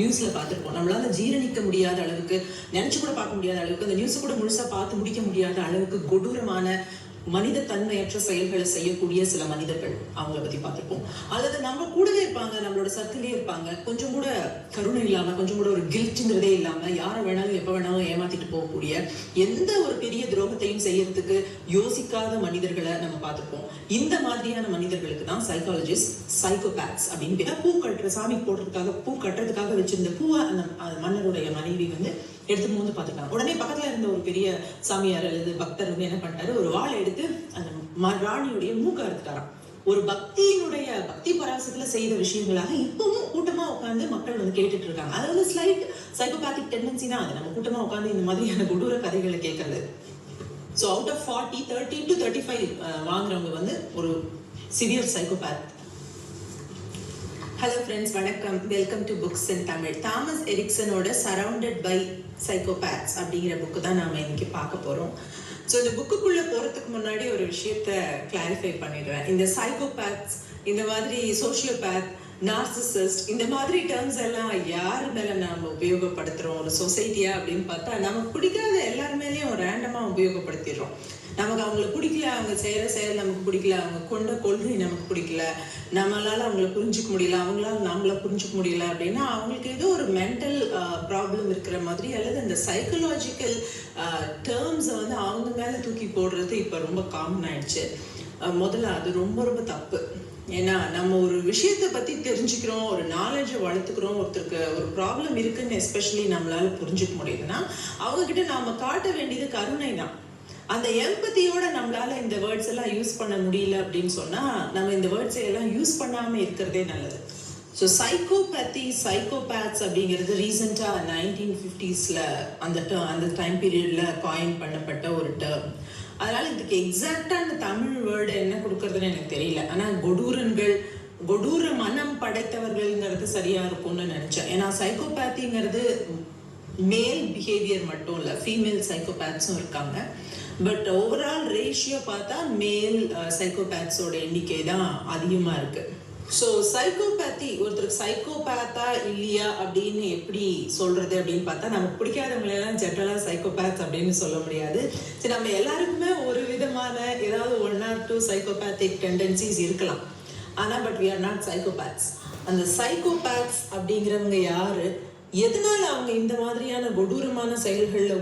நியூஸ்ல பார்த்துருப்போம். நம்மளால ஜீரணிக்க முடியாத அளவுக்கு நினைச்சு கூட பார்க்க முடியாத அளவுக்கு அந்த நியூஸ் கூட முழுசா பார்த்து முடிக்க முடியாத அளவுக்கு கொடூரமான மனித தன்மையற்ற செயல்களை செய்யக்கூடிய சில மனிதர்கள் அவங்கள பத்தி பார்த்துருப்போம். அல்லது நம்ம கூடவே இருப்பாங்க நம்மளோட சத்துலேயே இருப்பாங்க. கொஞ்சம் கூட கருணை இல்லாம கொஞ்சம் கூட ஒரு கில்ட்டுங்கிறதே இல்லாம யாரை வேணாலும் எப்ப வேணாலும் ஏமாத்திட்டு போகக்கூடிய எந்த ஒரு பெரிய துரோகத்தையும் செய்யறதுக்கு யோசிக்காத மனிதர்களை நம்ம பார்த்துருப்போம். இந்த மாதிரியான மனிதர்களுக்கு தான் சைக்காலஜிஸ்ட் சைக்கோபேத்ஸ் அப்படின்னு பூ கட்டுற சாமி போடுறதுக்காக பூ கட்டுறதுக்காக வச்சிருந்த பூவை அந்த அந்த மன்னருடைய மனைவி வந்து எடுத்து மூந்து பார்த்துட்டாங்க உடனே பக்கத்தில் இருந்த ஒரு பெரிய சாமியார் அல்லது பக்தர் வந்து என்ன பண்ணிட்டாரு? ஒரு வாளை எடுத்து அந்த ம- ராணியுடைய மூக்க அறுத்துட்டாராம். ஒரு பக்தியினுடைய பக்தி பராசத்துல செய்த விஷயங்களாக இப்பவும் கூட்டமா உட்காந்து மக்கள் வந்து கேட்டுட்டு இருக்காங்க. அதாவது ஸ்லைட் சைக்கோபேத்திக் டெண்டன்சி தான் அது. நம்ம கூட்டமா உட்காந்து இந்த மாதிரியான கொடூர கதைகளை கேட்கறது. So out of forty thirty to thirty five வாங்குறவங்க வந்து ஒரு சிவியர் சைக்கோபேத் ஹலோ ஃப்ரெண்ட்ஸ் வணக்கம். Welcome to books in Tamil Thomas எரிக்சனோட surrounded by psychopaths அப்படிங்கிற புக்கு தான் நாம் இன்னைக்கு பார்க்க போகிறோம் ஸோ இந்த புக்குக்குள்ளே போகிறதுக்கு முன்னாடி ஒரு விஷயத்த கிளாரிஃபை பண்ணிடுறேன். இந்த சைக்கோபேத்ஸ் இந்த மாதிரி சோஷியோபேத் நார்சிசிஸ்ட் இந்த மாதிரி டேர்ம்ஸ் எல்லாம் யார் மேலே நாம் உபயோகப்படுத்துகிறோம் ஒரு சொசைட்டியா அப்படின்னு பார்த்தா நமக்கு பிடிக்காத எல்லார் மேலேயும் ரேண்டமாக உபயோகப்படுத்திடுறோம். நமக்கு அவங்கள பிடிக்கல அவங்க செய்கிற செயல் நமக்கு பிடிக்கல அவங்க கொண்ட கொள்கை நமக்கு பிடிக்கல நம்மளால் அவங்கள புரிஞ்சுக்க முடியல அவங்களால நம்மள புரிஞ்சிக்க முடியல அப்படின்னா அவங்களுக்கு ஏதோ ஒரு மென்டல் ப்ராப்ளம் இருக்கிற மாதிரி அல்லது அந்த சைக்கலாஜிக்கல் டேர்ம்ஸை வந்து அவங்க மேலே தூக்கி போடுறது இப்போ ரொம்ப காமன் ஆயிடுச்சு. முதல்ல அது ரொம்ப ரொம்ப தப்பு. ஏன்னா நம்ம ஒரு விஷயத்தை பற்றி தெரிஞ்சுக்கிறோம் ஒரு நாலேஜை வளர்த்துக்கிறோம் ஒருத்தருக்கு ஒரு ப்ராப்ளம் இருக்குன்னு எஸ்பெஷலி நம்மளால புரிஞ்சுக்க முடியுதுன்னா அவங்கக்கிட்ட நாம் காட்ட வேண்டியது கருணை தான். அந்த எம்பத்தியோட நம்மளால இந்த வேர்ட்ஸ் எல்லாம் யூஸ் பண்ண முடியல அப்படின்னு சொன்னா நம்ம இந்த வேர்ட்ஸை எல்லாம் யூஸ் பண்ணாம இருக்கிறதே நல்லது. ஸோ சைக்கோபேத்தி சைக்கோபேத்ஸ் அப்படிங்கிறது ரீசெண்டாக நைன்டீன் ஃபிஃப்டிஸில் அந்த term அந்த டைம் பீரியடில் காயின் பண்ணப்பட்ட ஒரு டேர்ம் அதனால் இதுக்கு எக்ஸாக்டான தமிழ் வேர்டு என்ன கொடுக்கறதுன்னு எனக்கு தெரியல. ஆனால் கொடூரன்கள் கொடூர மனம் படைத்தவர்கள்ங்கிறது சரியாக இருக்கும்னு நினச்சேன். ஏன்னா சைக்கோபேத்திங்கிறது மேல் பிஹேவியர் மட்டும் இல்லை ஃபீமேல் சைக்கோபேத்ஸும் இருக்காங்க. பட் ஓவரால் ரேஷியோ பார்த்தா மேல் சைக்கோபேத்ஸோட uh, எண்ணிக்கை தான் அதிகமாக இருக்கு. ஸோ சைக்கோபேத்தி ஒருத்தருக்கு சைக்கோபேத்தா இல்லையா அப்படின்னு எப்படி சொல்றது அப்படின்னு பார்த்தா நமக்கு பிடிக்காதவங்களெல்லாம் ஜென்ரலாக சைக்கோபேத் அப்படின்னு சொல்ல முடியாது. சரி நம்ம எல்லாருக்குமே ஒரு விதமான ஏதாவது one or two psychopathic tendencies இருக்கலாம். ஆனால் but we are not psychopaths அந்த சைக்கோபேத்ஸ் அப்படிங்கிறவங்க யாரு? எதனால அவங்க இந்த மாதிரியான கொடூரமான செயல்களில்